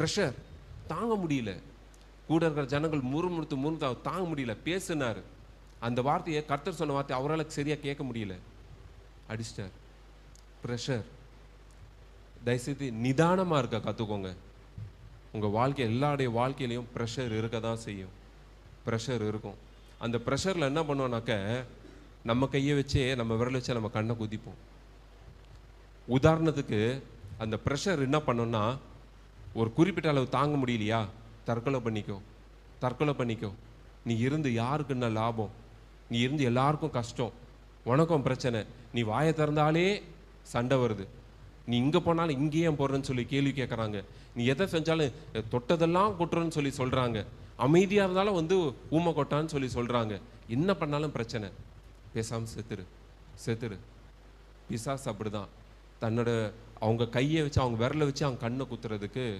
Pressure தாங்க முடியல. கூட இருக்கிற ஜனங்கள் முறுமுறுத்து முறுத்து அவர் தாங்க முடியல. பேசினார். அந்த வார்த்தையை கர்த்தர் சொன்ன வார்த்தை அவரால் சரியாக கேட்க முடியல. அடிச்சிட்டார். ப்ரெஷர் தயவுசெய்து நிதானமாக இருக்க கற்றுக்கோங்க உங்கள் வாழ்க்கை எல்லாருடைய வாழ்க்கையிலையும் ப்ரெஷர் இருக்க தான் செய்யும். ப்ரெஷர் இருக்கும். அந்த ப்ரெஷரில் என்ன பண்ணுவோம்னாக்க நம்ம கையை வச்சே நம்ம விரல் வச்சே நம்ம கண்ணை குதிப்போம். உதாரணத்துக்கு அந்த ப்ரெஷர் என்ன பண்ணோன்னா ஒரு குறிப்பிட்ட அளவு தாங்க முடியலையா? தற்கொலை பண்ணிக்கோ. தற்கொலை பண்ணிக்கோ. நீ இருந்து யாருக்கு என்ன லாபம்? நீ இருந்து எல்லாருக்கும் கஷ்டம். உனக்கும் பிரச்சனை. நீ வாயை திறந்தாலே சண்டை வருது. நீ இங்கே போனாலும் இங்கேயே ஏன் போடுறேன்னு சொல்லி கேள்வி கேட்குறாங்க நீ எதை செஞ்சாலும் தொட்டதெல்லாம் கொட்டுறன்னு சொல்லி சொல்கிறாங்க அமைதியாக இருந்தாலும் வந்து ஊமை கொட்டான்னு சொல்லி சொல்கிறாங்க என்ன பண்ணாலும் பிரச்சனை. பேசாமல் செத்துரு. செத்துரு. பிசாஸ் அப்படி தான் தன்னோட அவங்க கையை வச்சு அவங்க விரலை வச்சு அவங்க கண்ணை குத்துறதுக்கு